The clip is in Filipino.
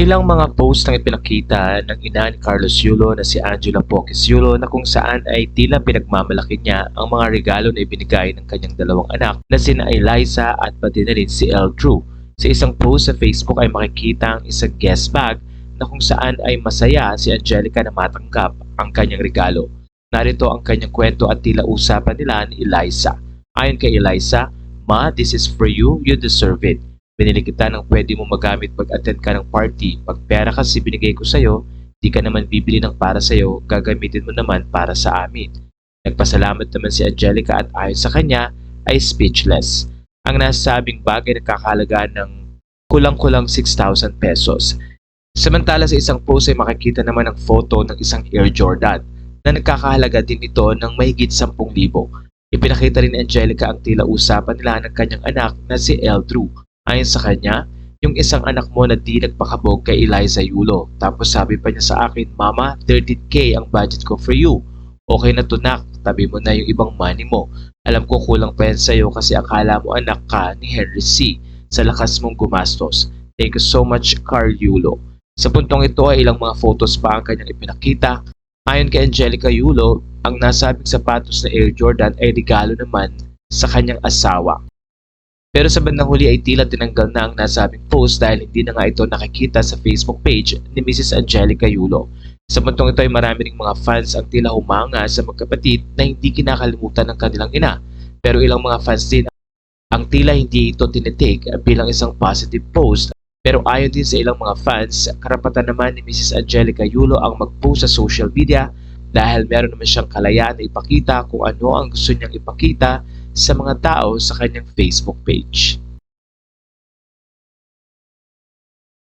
Ilang mga post ang ipinakita ng ina ni Carlos Yulo na si Angela Poques Yulo na kung saan ay tila pinagmamalaki niya ang mga regalo na ibinigay ng kanyang dalawang anak na sina Eliza at pati na rin si El Drew. Sa isang post sa Facebook ay makikita ang isang guest bag na kung saan ay masaya si Angelica na matanggap ang kanyang regalo. Narito ang kanyang kwento at tila usapan nila ni Eliza. Ayon kay Eliza, Ma, this is for you, you deserve it. Binili kita ng pwede mo magamit pag attend ka ng party. Pag pera kasi binigay ko sa'yo, di ka naman bibili ng para sa'yo, gagamitin mo naman para sa amin. Nagpasalamat naman si Angelica at ayon sa kanya ay speechless. Ang nasabing bagay nagkakalaga ng kulang-kulang 6,000 pesos. Samantala sa isang post ay makikita naman ang photo ng isang Air Jordan na nagkakahalaga din ito ng mahigit 10,000. Ipinakita rin ni Angelica ang tila usapan nila ng kanyang anak na si El Drew. Ayon sa kanya, yung isang anak mo na di nagpakabog kay Eliza Yulo. Tapos sabi pa niya sa akin, Mama, 13k ang budget ko for you. Okay na to nak, tabi mo na yung ibang money mo. Alam ko kulang pa yan sa'yo kasi akala mo anak ka ni Henry C. Sa lakas mong gumastos. Thank you so much, Carl Yulo. Sa puntong ito ay ilang mga photos pa ang kanyang ipinakita. Ayon kay Angelica Yulo, ang nasabing sapatos na Air Jordan ay regalo naman sa kanyang asawa. Pero sa bandang huli ay tila tinanggal na ang nasabing post dahil hindi na nga ito nakikita sa Facebook page ni Mrs. Angelica Yulo. Sa puntong ito ay marami ring mga fans ang tila humanga sa magkapatid na hindi kinakalimutan ng kanilang ina. Pero ilang mga fans din ang tila hindi ito tinitake bilang isang positive post. Pero ayon din sa ilang mga fans, karapatan naman ni Mrs. Angelica Yulo ang mag-post sa social media dahil meron naman siyang kalayaan na ipakita kung ano ang gusto niyang ipakita sa mga tao sa kanyang Facebook page.